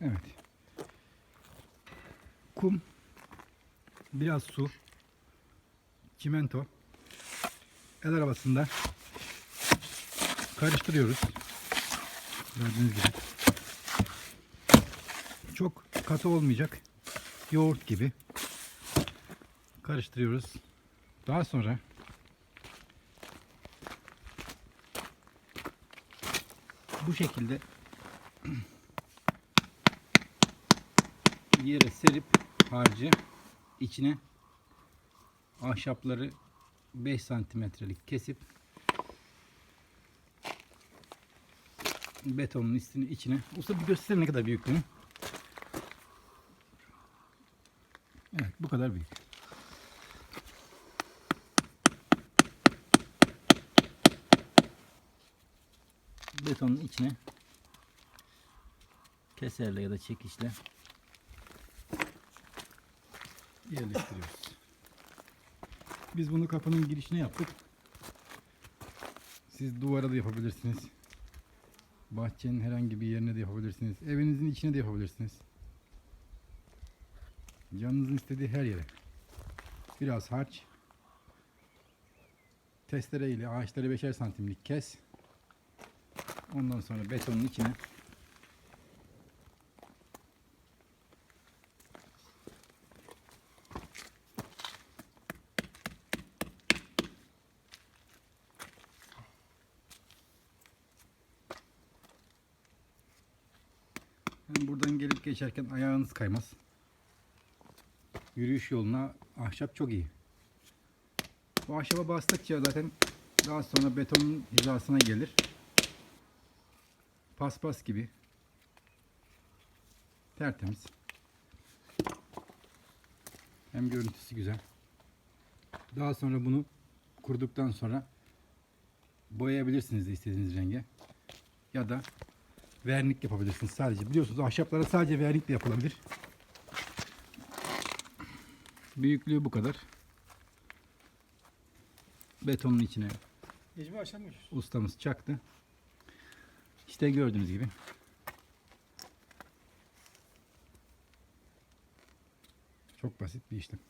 Evet. Kum, biraz su, çimento, el arabasında karıştırıyoruz. Gördüğünüz gibi. Çok katı olmayacak. Yoğurt gibi karıştırıyoruz. Daha sonra bu şekilde yere serip harcı içine ahşapları 5 santimetrelik kesip betonun üstüne içine usta bir göster ne kadar büyüklüğünü. Evet bu kadar büyük. Betonun içine keserle ya da çekişle yerleştiriyoruz. Biz bunu kapının girişine yaptık. Siz duvara da yapabilirsiniz. Bahçenin herhangi bir yerine de yapabilirsiniz. Evinizin içine de yapabilirsiniz. Canınızın istediği her yere. Biraz harç. Testere ile ağaçları beşer santimlik kes. Ondan sonra betonun içine Hem buradan gelip geçerken ayağınız kaymaz. Yürüyüş yoluna ahşap çok iyi. Bu ahşaba bastıkça zaten daha sonra betonun hizasına gelir. Paspas gibi. Tertemiz. Hem görüntüsü güzel. Daha sonra bunu kurduktan sonra boyayabilirsiniz istediğiniz renge. Ya da vernik yapabilirsiniz sadece. Biliyorsunuz ahşaplara sadece vernik de yapılabilir. Büyüklüğü bu kadar. Betonun içine Necmi ustamız çaktı. İşte gördüğünüz gibi. Çok basit bir işlem.